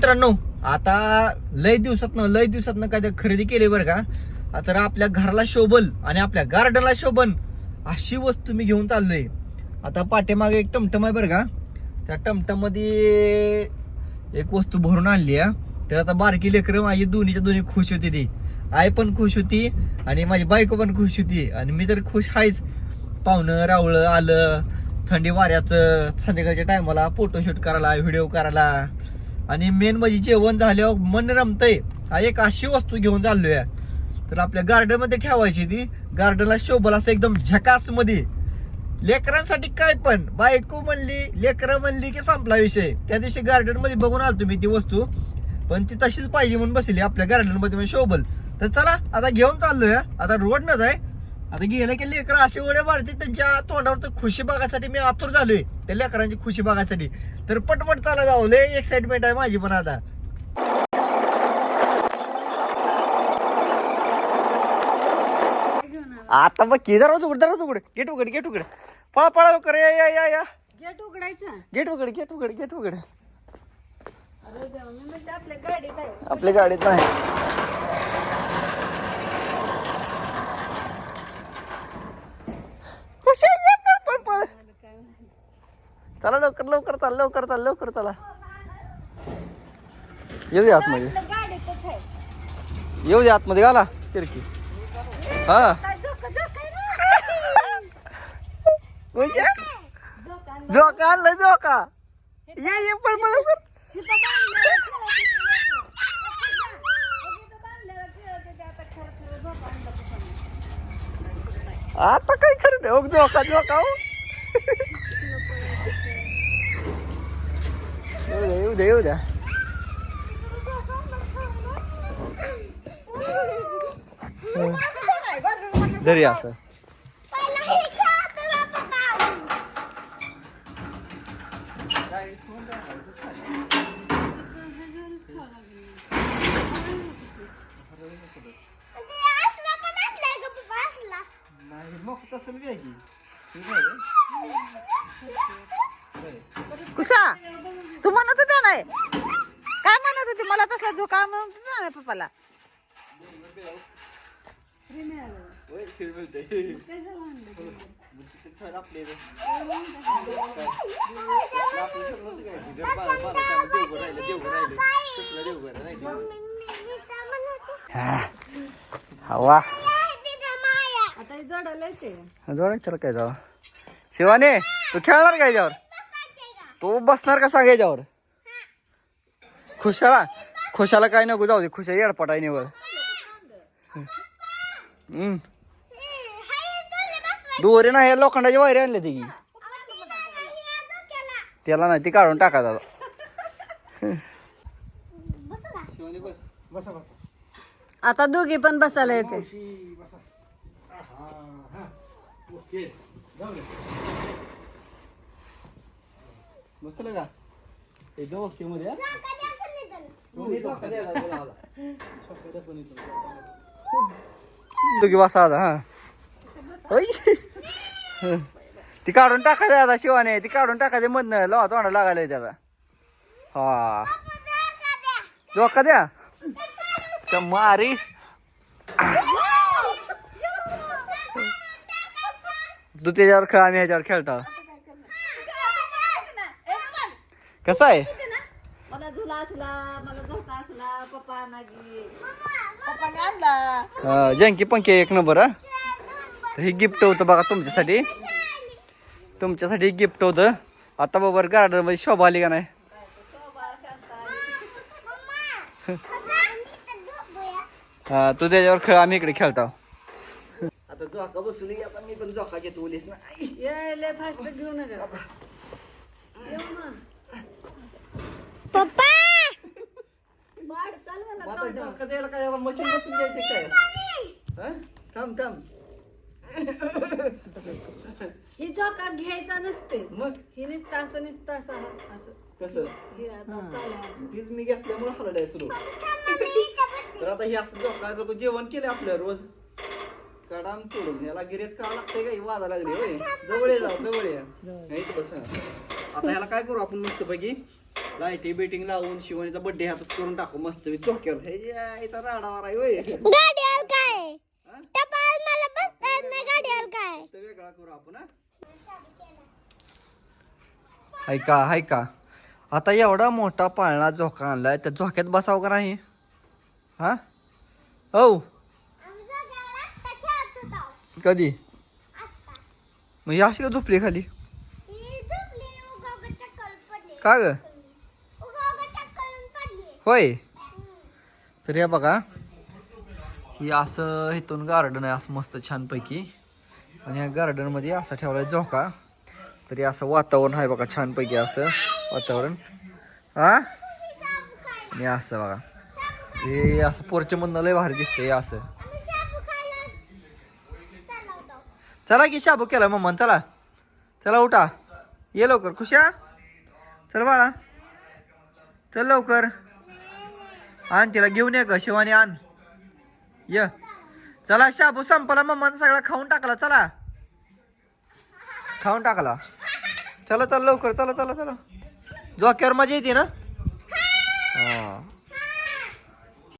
मित्रांनो आता लय दिवसात लय दिवसात काय खरेदी केली बरं का? आता तर आपल्या घराला शोभल आणि आपल्या गार्डनला शोभन अशी वस्तू मी घेऊन चाललोय. आता पाठीमागे एक टमटम आहे बरं का? त्या टमटममध्ये एक वस्तू भरून आणली आहे. तर आता बारकी लेकरं माझी दोन्हीच्या दोन्ही खुश होती ती. आई पण खुश होती आणि माझी बायको पण खुश होती. आणि मी तर खुश आहेच. पाहुणं रावळं आलं थंडी वाऱ्याचं संध्याकाळच्या टायमाला फोटोशूट करायला व्हिडिओ करायला. आणि मेन म्हणजे जेवण झाल्यावर मन रमतंय. हा एक अशी वस्तू घेऊन चाललोय. तर आपल्या गार्डनमध्ये ठेवायची ती. गार्डनला शोभल असं एकदम झकासमध्ये लेकरांसाठी काय पण. बायको म्हणली लेकरं म्हणली की संपला विषय. त्या दिवशी गार्डनमध्ये बघून आलतो मी ती वस्तू. पण ती तशीच पाहिजे म्हणून बसली. आपल्या गार्डनमध्ये शोभल. तर चला आता घेऊन चाललोय. आता रोड न जाय आता गेलं की लेकर असे उड्या मारते त्यांच्या तोंडावर तर खुशी बघायसाठी मी आतुर झालोय. त्या लेकरांची खुशी बघायसाठी. तर पटपट चाला जाऊ लय एक्साइटमेंट आहे माझी पण आता. आता बघ की दरवाज उघड दरवाज उघड. गेट उघड गेट उघड. पळा पळा लवकर या या या या. गेट उघडायचं. गेट उघड गेट उघड गेट उघड. आपल्या गाडीत आहे. आपल्या गाडीत नाही खुशी, ये, पळ, पळ, पळ. काय माहिती. चला लवकर लवकर चाल लवकर चाल लवकर चला. येऊ दे आतमध्ये. येऊ दे आतमध्ये घाला किरकी हा. काय झोका आहे आणलं झोका. ये ये पण मला लवकर. आता काय खरं नाही हो, झोका झोका हो. द्या येऊ द्या. येऊ द्या घरी असं नाही मग तसं घ्या कुशा तू म्हणत होते नाही? काय म्हणत होती? मला तसला झोका म्हणत होती ना पप्पाला. काय हवा. हे जडायला जोडायचं काय जावा? शिवाने तू खेळणार का याच्यावर? तू बसणार का सांग याच्यावर? खुशाला खुशाला काय नको जाऊ दे खुशा येडपट आहे निवड. हम्म. दोरे नाही लोखंडाची वायरे आणले ती. की त्याला नाही ती काढून टाका दादा. आता दोघी पण बसायला येते. बसलं का एकदम ओके मध्ये बसा आता हा. ती काढून टाकायचं आता शिवाने. ती काढून टाकायचे मधनं. लवा तोंडा लागायला त्याचा. हा. जोका द्या. मारी. तू त्याच्यावर खेळ आम्ही ह्याच्यावर खेळतो. कसं आहे? मला झुला असला मला झोका असला पप्पा नागी पप्पाने आणला. हा, जंकी पंखे एक नंबर हा? तर हे गिफ्ट होतं बघा तुमच्यासाठी. तुमच्यासाठी गिफ्ट होतं. आता बरोबर गार्डनमध्ये शोभा आली का नाही? हा तू त्याच्यावर खेळ आम्ही इकडे खेळतो. आता झोका आता मी पण झोका घेतो ओलीस नाही. ये लय फास्ट घेऊ नका. येऊ ना वाढ चाल मला आता झोका द्यायला काय मशीन बसून द्यायचे काय? हा? थांब थांब. ही झोका घ्यायचा नसते. मग? ही नुसतं असं नुसतं असं हा- असं. कसं? हे आता चालू तीच मी घेतल्यामुळे हलडाय सुरू. तर आता हे असं धोका लोक जेवण केले आपलं रोज. कडाम तोडून. याला गिरेस करावं लागतंय का? ही वाजा लागली होय. जवळ ये जाऊ जवळ ये. नाही इथं बस हा. आता ह्याला काय करू आपण मस्त पैकी लाईटी बेटिंग लावून शिवानीचा बर्थडे हातात करून टाकू मस्त डोक्यावर. हे जे आहे, इथं राडावार आहे होय. गाडीवर काय? हा? टपाल मला बसता येत नाही गाडीवर काय? तर वेगळा करू आपण हा? हाय का हाय का? आता एवढा मोठा पाळणा झोका आणलाय त्या झोक्यात बसावं का नाही? हा? हो कधी? मग ही अशी का झोपली खाली. का ग? होय. तर या बघा की असं इथून गार्डन आहे असं मस्त छानपैकी. आणि या गार्डनमध्ये असं आहे झोका. तरी असं वातावरण आहे बघा छानपैकी असं वातावरण. हा आणि असं बघा. हे असं पोरच्यामधनं लय भारी दिसतंय हे असं. चला की शाबू केला मम्मा चला. चला उठा. ये लवकर खुशा चल बाळा. चल लवकर. आण तिला घेऊन ये ग शिवानी आण. य. चला शाबू संपला मम्मानं सगळा खाऊन टाकला चला. खाऊन टाकला. चला चला लवकर. चला चला चला. जोक्यावर मजा येते ना? हा.